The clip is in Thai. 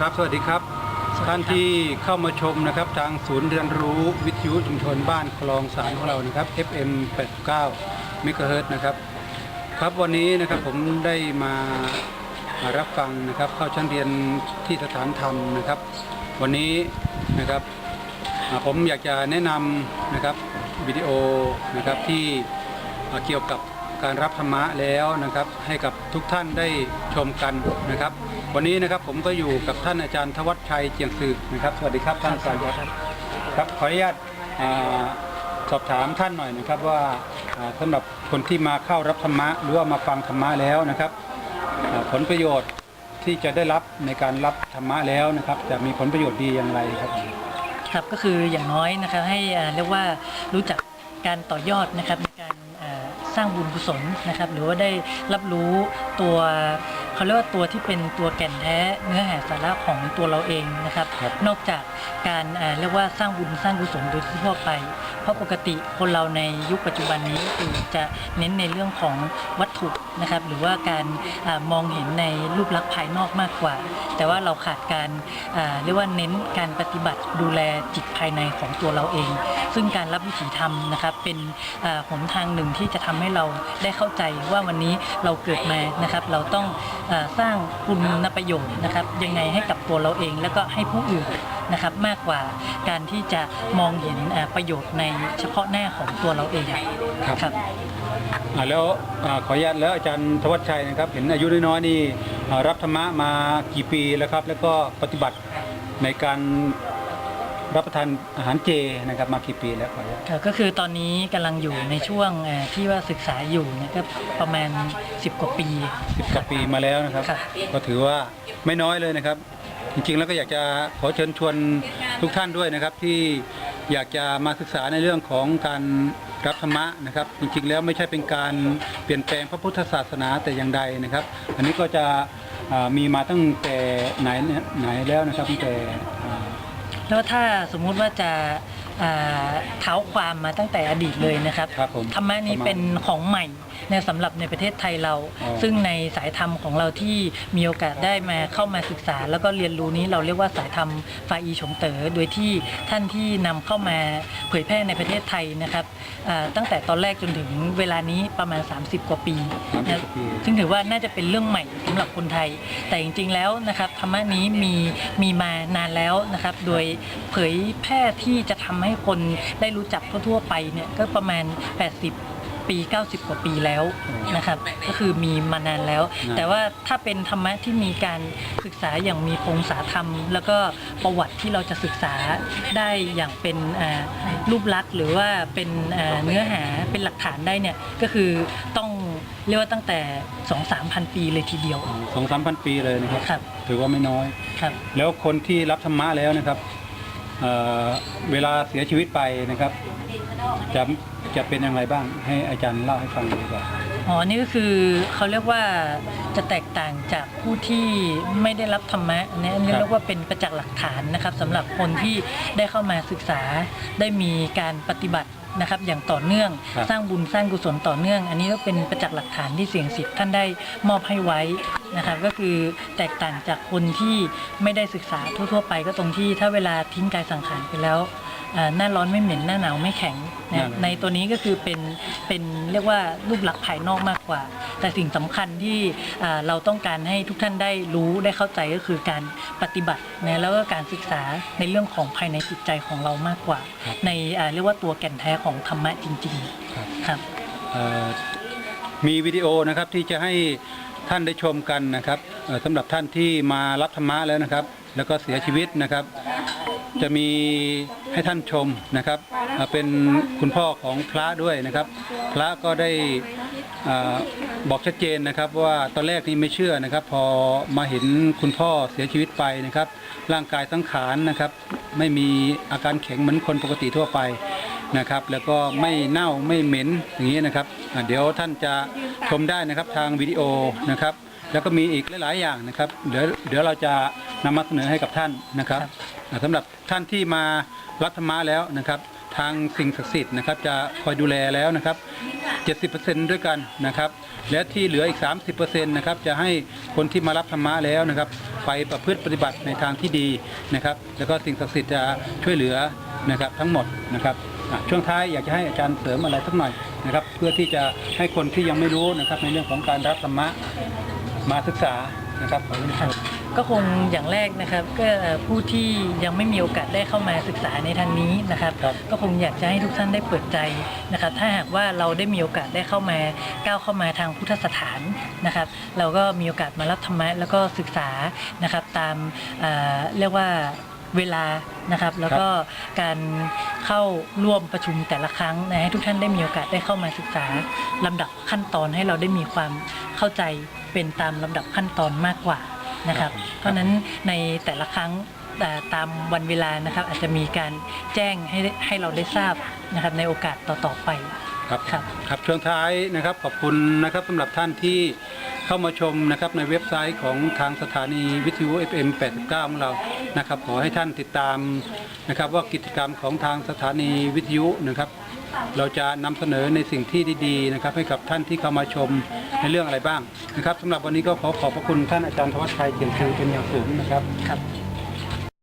ครับสวัสดีครับ สวัสดีครับ ท่านที่เข้ามาชมนะครับทางศูนย์เรียนรู้วิทยุชุมชนบ้านคลองสารของเรานะครับ FM 89เมกะเฮิรตซ์นะครับ ครับวันนี้นะครับผมได้มามารับฟังนะครับ เข้าชั้นเรียนที่สถานธรรมนะครับ วันนี้นะครับอ่าผมอยากจะแนะนำนะครับวิดีโอนะครับที่อ่าเกี่ยวกับการรับธรรมะแล้วนะครับ ให้กับทุกท่านได้ชมกันนะครับ วันนี้นะครับผมก็อยู่กับท่านอาจารย์ทวัชชัยเจียงสืบนะครับ สวัสดีครับท่านอาจารย์ครับครับขออนุญาตอ่าสอบถามท่านหน่อยนะครับว่าอ่าสำหรับคนที่มาเข้ารับธรรมะหรือว่ามาฟังธรรมะแล้วนะครับอ่าผลประโยชน์ที่จะได้รับในการรับธรรมะแล้วนะครับ จะมีผลประโยชน์ดีอย่างไรครับครับก็คืออย่างน้อยนะครับให้อ่าเรียกว่ารู้จักการต่อยอดนะครับในการอ่าสร้างบุญกุศลนะครับ หรือว่าได้รับรู้ตัว เขาเรียกว่าตัวที่เป็นตัวแก่นแท้เนื้อหาสาระของตัวเราเองนะครับครับนอกจากการอ่าเรียกว่าสร้างบุญสร้างกุศลโดยทั่วไป เพราะปกติคนเราในยุคปัจจุบันนี้คือจะเน้นในเรื่องของวัตถุนะครับ หรือว่าการอมองเห็นในรูปลักษณ์ภายนอกมากกว่า แต่ว่าเราขาดการเรียกว่าเน้นการปฏิบัติดูแลจิตภายในของตัวเราเอง ซึ่งการรับวิถีธรรมนะครับ เป็นหนทางหนึ่งที่จะทำให้เราได้เข้าใจว่าวันนี้เราเกิดมานะครับ เราต้องอสร้างคุณประโยชน์นะครับ ยังไงให้กับตัวเราเองแล้วก็ให้ผู้อื่น นะครับมากกว่าการที่จะมองเห็นอ่าประโยชน์ในเฉพาะหน้าของตัวเราเองครับครับอ่าแล้วอ่าขออนุญาตแล้วอาจารย์ทวัชชัยนะครับ เห็นอายุน้อยๆนี่อ่ารับธรรมะมากี่ปีแล้วครับ แล้วก็ปฏิบัติในการรับประทานอาหารเจนะครับมากี่ปีแล้วขออนุญาตครับก็คือตอนนี้กำลังอยู่ในช่วงเอ่อที่ว่าศึกษาอยู่เนยก็ประมาณ 10 กว่าปีสิบกว่าปีมาแล้วนะครับครับ ก็ถือว่าไม่น้อยเลยนะครับ จริงๆแล้วก็อยากจะขอเชิญชวนทุกท่านด้วยนะครับ ที่อยากจะมาศึกษาในเรื่องของการรับธรรมะนะครับ จริงๆแล้วไม่ใช่เป็นการเปลี่ยนแปลงพระพุทธศาสนาแต่อย่างใดนะครับ อันนี้ก็จะอ่ามีมาตั้งแต่ไหนไหนแล้วนะครับตั้งแต่อ่า แล้วถ้าสมมุติว่าจะอ่าเท้าความมาตั้งแต่อดีตเลยนะครับครับผมธรรมะนี้เป็นของใหม่ในสำหรับในประเทศไทยเราอ๋อซึ่งในสายธรรมของเราที่มีโอกาสได้มาเข้ามาศึกษา แล้วก็เรียนรู้นี้เราเรียกว่าสายธรรมฟาอีฉงเต๋อโดยที่ท่านที่นำเข้ามาเผยแพร่ในประเทศไทยนะครับอ่าตั้งแต่ตอนแรกจนถึงเวลานี้ประมาณ 30 กว่าปีสามสิบนะกว่าปีซึ่งถือว่าน่าจะเป็นเรื่องใหม่สำหรับคนไทย แต่จริงๆแล้วนะครับธรรมะนี้มีมีมานานแล้วนะครับ โดยเผยแพร่ที่จะทำให้คนได้รู้จักทั่วๆไปเนี่ยก็ประมาณ 80 ปี 90 กว่าปีแล้วนะครับก็คือมีมานานแล้วนะแต่ว่าถ้าเป็นธรรมะที่มีการศึกษาอย่างมีพงศาธรรม แล้วก็ประวัติที่เราจะศึกษาได้อย่างเป็นอ่ารูปลักษณ์หรือว่าเป็นอ่าเนื้อหาเป็นหลักฐานได้เนี่ยก็คือต้องเรียกว่าตั้งแต่ 2 3 0 0 0 ปีเลยทีเดียวสองสามพันปีเลยนะครับครับถือว่าไม่น้อยครับ แล้วคนที่รับธรรมะแล้วนะครับเอ่อเวลาเสียชีวิตไปนะครับจะ จะเป็นอย่างไรบ้าง ให้อาจารย์เล่าให้ฟังดีกว่า อ๋อ นี่ก็คือเขาเรียกว่าจะแตกต่างจากผู้ที่ไม่ได้รับธรรมะอันนี้อันนี้ครับเรียกว่าเป็นประจักษ์หลักฐานนะครับสำหรับคนที่ได้เข้ามาศึกษาได้มีการปฏิบัตินะครับอย่างต่อเนื่องครับ สร้างบุญสร้างกุศลต่อเนื่อง อันนี้ก็เป็นประจักษ์หลักฐานที่เสียงสิทธิ์ท่านได้มอบให้ไว้นะครับก็คือแตกต่างจากคนที่ไม่ได้ศึกษาทั่ว ๆ ไปก็ตรงที่ถ้าเวลาทิ้งกายสังขารไปแล้วอ่า หน้าร้อนไม่เหม็นหน้าหนาวไม่แข็งนะนั่นแหละในตัวนี้ก็คือเป็นเป็นเรียกว่ารูปลักษณ์ภายนอกมากกว่า แต่สิ่งสำคัญที่อ่าเราต้องการให้ทุกท่านได้รู้ได้เข้าใจก็คือการปฏิบัตินะแล้วก็การศึกษาในเรื่องของภายในจิตใจของเรามากกว่าครับในอ่าเรียกว่าตัวแก่นแท้ของธรรมะจริงครับๆครับเอ่อมีวิดีโอนะครับที่จะให้ท่านได้ชมกันนะครับเอ่อสำหรับท่านที่มารับธรรมะแล้วนะครับ แล้วก็เสียชีวิตนะครับ จะมีให้ท่านชมนะครับเป็นคุณพ่อของพระด้วยนะครับ พระก็ได้อบอกชัดเจนนะครับ ว่าตอนแรกนี่ไม่เชื่อนะครับ พอมาเห็นคุณพ่อเสียชีวิตไปนะครับ ร่างกายสังขารนะครับ ไม่มีอาการแข็งเหมือนคนปกติทั่วไปนะครับ แล้วก็ไม่เน่าไม่เหม็นอย่างนี้นะครับเดี๋ยวท่านจะชมได้นะครับทางวิดีโอนะครับ แล้วก็มีอีกหลาย ๆ อย่างนะครับ เดี๋ยวเดี๋ยวเราจะ นำมาเสนอให้กับท่านนะครับอะสำหรับท่านที่มารับธรรมะแล้วนะครับ ทางสิ่งศักดิ์สิทธิ์นะครับจะคอยดูแลแล้วนะครับ 70%ด้วยกันนะครับ และที่เหลืออีก 30%นะครับจะให้คนที่มารับธรรมะแล้วนะครับ ไปประพฤติปฏิบัติในทางที่ดีนะครับ แล้วก็สิ่งศักดิ์สิทธิ์จะช่วยเหลือนะครับทั้งหมดนะครับอะช่วงท้ายอยากจะให้อาจารย์เสริมอะไรสักหน่อยนะครับ เพื่อที่จะให้คนที่ยังไม่รู้นะครับในเรื่องของการรับธรรมะมาศึกษา นะครับขอบคุณครับก็คงอย่างแรกนะครับก็เอ่อผู้ที่ยังไม่มีโอกาสได้เข้ามาศึกษาในทางนี้นะครับครับ ก็คงอยากจะให้ทุกท่านได้เปิดใจนะครับ ถ้าหากว่าเราได้มีโอกาสได้เข้ามาก้าวเข้ามาทางพุทธสถานนะครับ เราก็มีโอกาสมารับธรรมะแล้วก็ศึกษานะครับตามเอ่อเรียกว่าเวลานะครับ แล้วก็การเข้าร่วมประชุมแต่ละครั้งนะให้ทุกท่านได้มีโอกาสได้เข้ามาศึกษาลำดับขั้นตอนให้เราได้มีความเข้าใจ เป็นตามลำดับขั้นตอนมากกว่านะครับครับเพราะฉะนั้นในแต่ละครั้งแต่ตามวันเวลานะครับ อาจจะมีการแจ้งให้ให้เราได้ทราบนะครับในโอกาสต่อๆไปครับครับครับช่วงท้ายนะครับขอบคุณนะครับสำหรับท่านที่เข้ามาชมนะครับในเว็บไซต์ของทางสถานีวิทยุ FM 89 ของเรานะครับ ขอให้ท่านติดตามนะครับว่ากิจกรรมของทางสถานีวิทยุนะครับ เราจะนำเสนอในสิ่งที่ดีๆนะครับให้กับท่านที่เข้ามาชมในเรื่องอะไรบ้างนะครับสำหรับวันนี้ก็ขอขอบพระคุณท่านอาจารย์ธวัชชัยเกียรติชูเป็นอย่างสูงนะครับครับ